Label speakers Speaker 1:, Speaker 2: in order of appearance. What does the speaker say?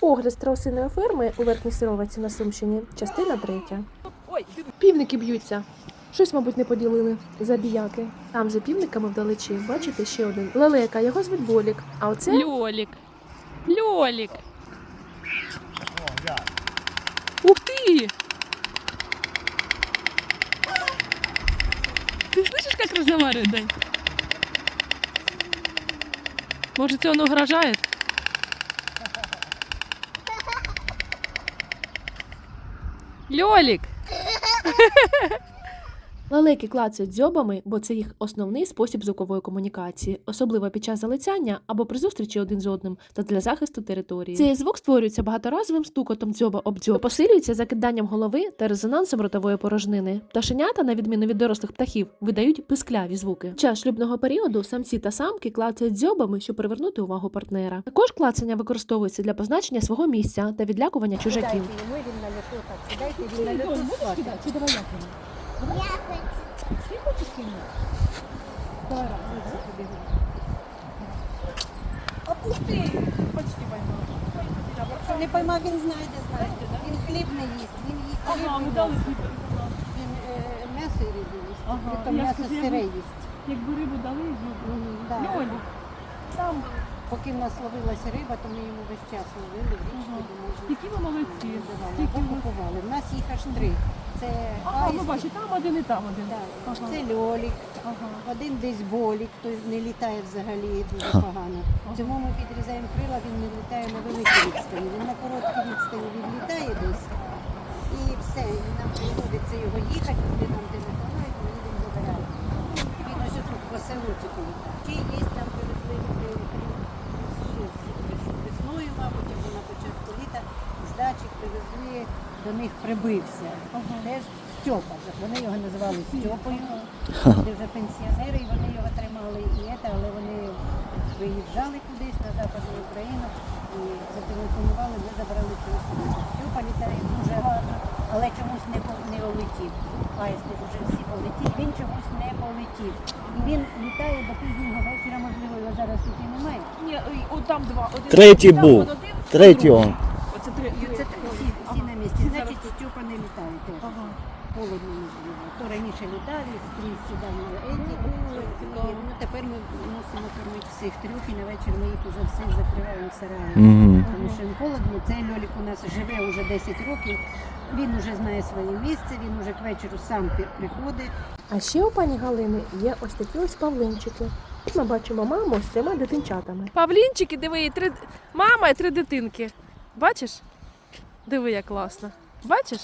Speaker 1: Огляд страусиної ферми у Верхній Сировиці на Сумщині, частина третя. Півники б'ються. Щось, мабуть, не поділили забіяки. Там за півниками вдалечі, бачите, ще один. Лелека, його звуть Болік. А оце
Speaker 2: Льолік. Льолік. Ух ти! Ты слышишь, как разговаривает, Дань? Может, он угрожает? Льолік!
Speaker 1: лелеки клацають дзьобами, бо це їх основний спосіб звукової комунікації, особливо під час залицяння або при зустрічі один з одним та для захисту території. Цей звук створюється багаторазовим стукотом дзьоба об дзьоб, посилюється закиданням голови та резонансом ротової порожнини. Пташенята, на відміну від дорослих птахів, видають пискляві звуки. Під час шлюбного періоду самці та самки клацають дзьобами, щоб привернути увагу партнера. Також клацання використовується для позначення свого місця та відлякування чужаків.
Speaker 3: Дайте йому, він на люту так. Сідайте, він на люту спати.
Speaker 2: Чи давай я кину? Ти хочеш кинути? Давай, раз, раз, побігли. Ух! Почти поймала.
Speaker 3: Що не поймав, він знає, де знає. Він хліб не їсть, він їсть хліб
Speaker 2: Ага, ми дали хліб.
Speaker 3: Він е, м'ясо і рибу їсть.
Speaker 2: Ага, я
Speaker 3: м'ясо
Speaker 2: скажу,
Speaker 3: сире
Speaker 2: я-
Speaker 3: їсть.
Speaker 2: Якби рибу дали, ну,
Speaker 3: Мгм, да.
Speaker 2: Льолі, там,
Speaker 3: Поки в нас ловилася риба, то ми йому весь час ловили в річці,
Speaker 2: Ага. які ви молодці. ви...
Speaker 3: купували. У нас їх аж три. Це
Speaker 2: Ага, ну
Speaker 3: аїст,
Speaker 2: бачу, там один і там один.
Speaker 3: да,
Speaker 2: Ага.
Speaker 3: це льолік,
Speaker 2: Ага.
Speaker 3: один десь болік, той не літає взагалі дуже погано. Цьому ми підрізаємо крила, він не літає на великій відстані. Він на короткій відстані відлітає десь. І все, і нам приходиться його їхати, куди нам телефонують, ми їдемо забираємо. Він ось тут по селу тільки літає. Чи є там привезли е, ще з- весною, мабуть, або на початку літа, з дачі привезли, до них прибився.
Speaker 2: Ага.
Speaker 3: Теж Стьопа. Вони його називали Стьопою. Де вже пенсіонери, і вони його тримали і це, але вони виїжджали кудись на Западну Україну і зателефонували, ми забрали цю. Стьопа літає дуже гарно, але чомусь не, не полетів. Аїсти вже всі полетів, він чомусь не полетів. І він літає до пізнього вечора, можливо, його зараз тут і немає.
Speaker 2: Ні, там два. Один
Speaker 4: Третій був. Третій он.
Speaker 2: Оце три.
Speaker 3: І це всі, всі на місці. Значить, Стьопа не літає теж.
Speaker 2: Ага.
Speaker 3: холодно можливо. То раніше літав і скрізь сідав на еті. І, ну, тепер ми мусимо кормити всіх трьох і на вечір ми їх уже всіх закриваємо в сараї. Тому що їм холодно. Цей льолік у нас живе вже 10 років. Він вже знає своє місце, він уже к вечору сам приходить.
Speaker 1: А ще у пані Галини є ось такі ось павлинчики. Ми бачимо маму з трьома дитинчатами.
Speaker 2: Павлінчики, диви, і три... мама і три дитинки. Бачиш? Диви, як класно. Бачиш?